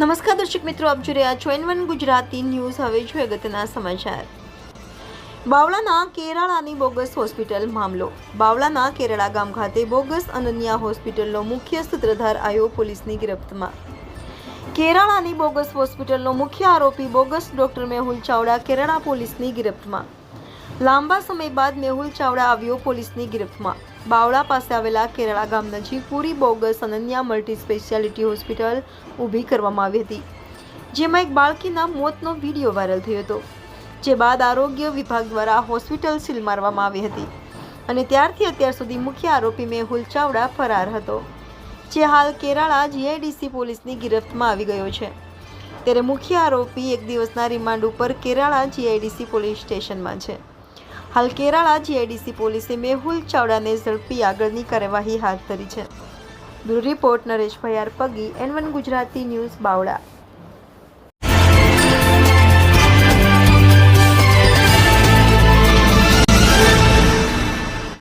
નમસ્કાર દર્શક મિત્રો, આપ જોઈ રહ્યા છો એન વન ગુજરાતી ન્યૂઝ. હવે જોઈએ અગત્યના સમાચાર. બાવળાના કેરાળાની બોગસ હોસ્પિટલ મામલો. બાવળાના કેરાળા ગામ ખાતે બોગસ અનન્યા હોસ્પિટલનો મુખ્ય સૂત્રધાર આવ્યો પોલીસની ગિરફ્તમાં. કેરાળાની બોગસ હોસ્પિટલનો મુખ્ય આરોપી બોગસ ડોક્ટર મેહુલ ચાવડા કેરાળા પોલીસની ગિરફ્તમાં. લાંબા સમય બાદ મેહુલ ચાવડા આવ્યો પોલીસની ગિરફ્તમાં. બાવળા પાસે આવેલા કેરાળા ગામ નજીક પૂરી bogus Ananya multi speciality hospital ઊભી કરવામાં આવી હતી. જેમાં એક બાળકીના મોતનો વીડિયો વાયરલ થયો હતો, જે બાદ આરોગ્ય વિભાગ દ્વારા હોસ્પિટલ સીલ મારવામાં આવી હતી અને ત્યારથી અત્યાર સુધી મુખ્ય આરોપી મેહુલ ચાવડા ફરાર હતો, જે હાલ કેરાળા જીઆઈડીસી પોલીસની ગિરફ્તમાં આવી ગયો છે. ત્યારે મુખ્ય આરોપી એક દિવસના રિમાન્ડ ઉપર કેરાળા જીઆઈડીસી પોલીસ સ્ટેશનમાં છે. હાલ કેરાળા જીઆઈડીસી પોલીસે મેહુલ ચાવડાને ઝડપી આગળની કાર્યવાહી હાથ ધરી છે. Bureau report Naresh Bhaiyar Pagi N one Gujarati news, Bavla.